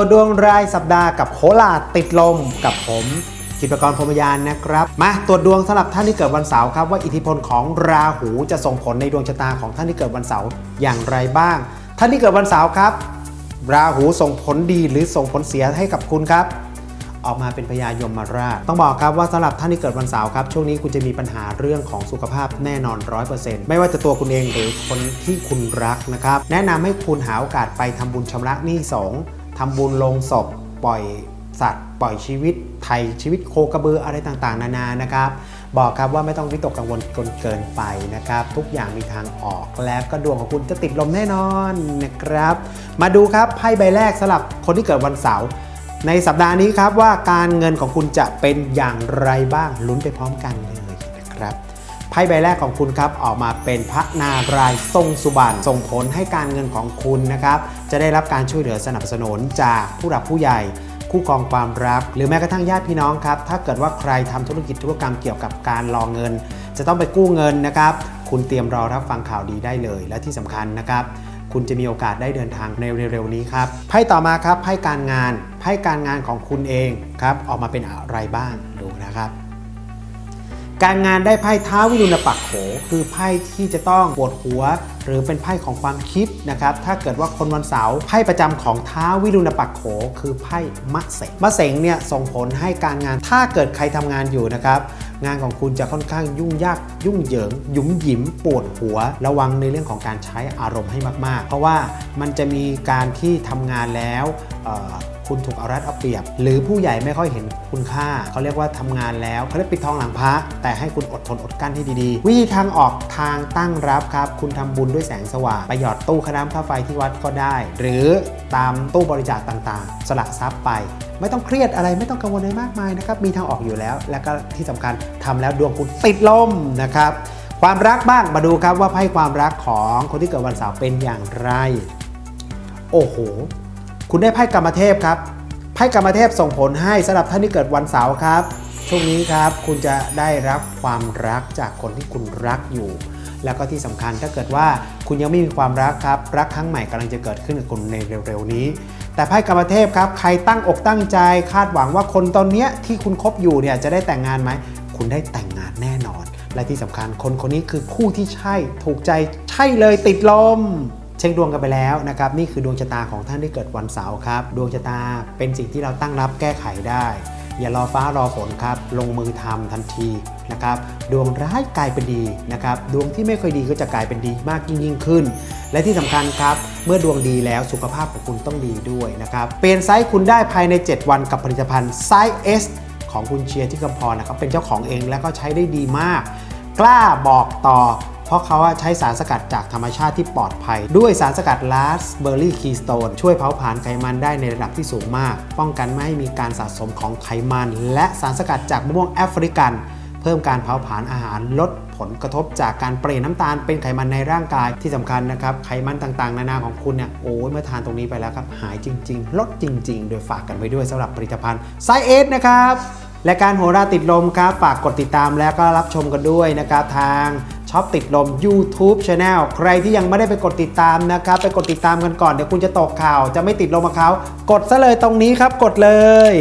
ตัวดวงรายสัปดาห์กับโคลาติดลมกับผมกิจกรพรมยานนะครับ มาตรวจดวงสำหรับท่านที่เกิดวันเสาร์ครับว่าอิทธิพลของราหูจะส่งผลในดวงชะตาของท่านที่เกิดวันเสาร์อย่างไรบ้าง ท่านที่เกิดวันเสาร์ครับ ราหูส่งผลดีหรือส่งผลเสียให้กับคุณครับ ออกมาเป็นพญายมาราช ต้องบอกครับว่าสำหรับท่านที่เกิดวันเสาร์ครับช่วงนี้คุณจะมีปัญหาเรื่องของสุขภาพแน่นอน100%ไม่ว่าจะตัวคุณเองหรือคนที่คุณรักนะครับแนะนำให้คุณหาโอกาสไปทำบุญชำระหนี้สงฆ์ ทำบุญลงศพปล่อยสัตว์ปล่อยชีวิตไทยชีวิตโคกระบืออะไรต่างๆ นานานะครับ บอกครับว่าไม่ต้องวิตกกังวลจนเกินไปนะครับ ทุกอย่างมีทางออกและก็ดวงของคุณจะติดลมแน่นอนนะครับ มาดูครับไพ่ใบแรกสำหรับคนที่เกิดวันเสาร์ในสัปดาห์นี้ครับว่าการเงินของคุณจะเป็นอย่างไรบ้างลุ้นไปพร้อมกันเลยนะครับ ไพ่ใบแรกของคุณครับออกมาเป็นพระนารายทรงสุบรรณส่งผลให้การเงินของคุณนะครับจะได้รับการช่วยเหลือสนับสนุนจากผู้หลักผู้ใหญ่คู่ครองความรัก หรือแม้กระทั่งญาติพี่น้องครับ ถ้าเกิดว่าใครทำธุรกิจธุรกรรมเกี่ยวกับการรอเงิน จะต้องไปกู้เงินนะครับ คุณเตรียมรอรับฟังข่าวดีได้เลย และที่สำคัญนะครับ คุณจะมีโอกาสได้เดินทางในเร็วๆนี้ครับไพ่ต่อมาครับไพ่การงานไพ่การงานของคุณเองครับออกมาเป็นอะไรบ้างดูนะครับ การงานได้ไพ่ท้าวิรุณปักโข คือไพ่ที่จะต้องปวดหัว หรือเป็นไพ่ของความคิดนะครับ ถ้าเกิดว่าคนวันเสาร์ไพ่ประจำของท้าวิรุณปักโข คือไพ่มะเสงมะเสงเนี่ยส่งผลให้การงานถ้าเกิดใครทำงานอยู่นะครับงานของคุณจะค่อนข้างยุ่งยากยุ่งเหยิง หยุมหยิมปวดหัว ระวังในเรื่องของการใช้อารมณ์ให้มาก ๆ เพราะว่ามันจะมีการที่ทำงานแล้ว คุณถูกเอารัดเอาเปรียบ หรือผู้ใหญ่ไม่ค่อยเห็นคุณค่า เขาเรียกว่าทำงานแล้วเขาเรียกปิดทองหลังพระแต่ให้คุณอดทนอดกลั้นที่ดีๆ วิธีทางออกทางตั้งรับครับ คุณทำบุญด้วยแสงสว่างไปหยอดตู้ค่าน้ำค่าไฟที่วัดก็ได้ หรือตามตู้บริจาคต่างๆ สละทรัพย์ไป ไม่ต้องเครียดอะไรไม่ต้องกังวลอะไรมากมายนะครับมีทางออกอยู่แล้ว และก็ที่สำคัญทำแล้วดวงคุณติดลมนะครับความรักบ้างมาดูครับว่าไพ่ความรักของคนที่เกิดวันเสาร์เป็นอย่างไร โอ้โห คุณได้ไพ่กรรมเทพครับไพ่กรรมเทพส่งผลให้สำหรับท่านที่เกิดวันเสาร์ครับ ช่วงนี้ครับคุณจะได้รับความรักจากคนที่คุณรักอยู่ แล้วก็ที่สำคัญถ้าเกิดว่าคุณยังไม่มีความรักครับรักครั้งใหม่กำลังจะเกิดขึ้นกับคุณในเร็วๆนี้ แต่ไพ่กรรมเทพครับใครตั้งอกตั้งใจคาดหวังว่าคนตอนนี้ที่คุณคบอยู่เนี่ยจะได้แต่งงานไหมคุณได้แต่งงานแน่นอน และที่สำคัญคนคนนี้คือคู่ที่ใช่ถูกใจใช่เลยติดลม เช็คดวงกันไปแล้วนะครับนี่คือดวงชะตาของท่านที่เกิดวันเสาร์ครับ ดวงชะตาเป็นสิ่งที่เราตั้งรับแก้ไขได้ อย่ารอฟ้ารอฝนครับ ลงมือทำทันทีนะครับดวงร้ายกลายเป็นดีนะครับดวงที่ไม่เคยดีก็จะกลายเป็นดีมากยิ่งยิ่งขึ้น และที่สำคัญครับ เมื่อดวงดีแล้วสุขภาพของคุณต้องดีด้วยนะครับเปลี่ยนไซส์คุณได้ภายใน 7 วันกับผลิตภัณฑ์ไซส์ S ของคุณเชียร์ที่กำพรนะครับเป็นเจ้าของเองและก็ใช้ได้ดีมาก กล้าบอกต่อ เพราะเขาใช้สารสกัดจากธรรมชาติที่ปลอดภัย ด้วยสารสกัดลาสเบอร์รี่คีสโตนช่วยเผาผลาญไขมันได้ในระดับที่สูงมาก ป้องกันไม่ให้มีการสะสมของไขมัน และสารสกัดจากมะม่วงแอฟริกัน เพิ่มการเผาผลาญอาหารลดผลกระทบจากการเปลี่ยนน้ำตาลเป็นไขมันในร่างกายที่สำคัญนะครับ ไขมันต่างๆ นานาของคุณเนี่ยโอ้ยเมื่อทานตรงนี้ไปแล้วครับ หายจริง ๆ ลดจริง ๆ โดยฝากกันไว้ด้วยสำหรับผลิตภัณฑ์ไซเอสนะครับและการโหราติดลมครับ ฝากกดติดตามแล้วก็รับชมกันด้วยนะครับทาง ช็อปติดลม YouTube Channel ใครที่ยังไม่ได้ไปกดติดตามนะครับ ไปกดติดตามกันก่อนเดี๋ยวคุณจะตกข่าว จะไม่ติดลมกับเขากดซะเลยตรงนี้ครับกดเลย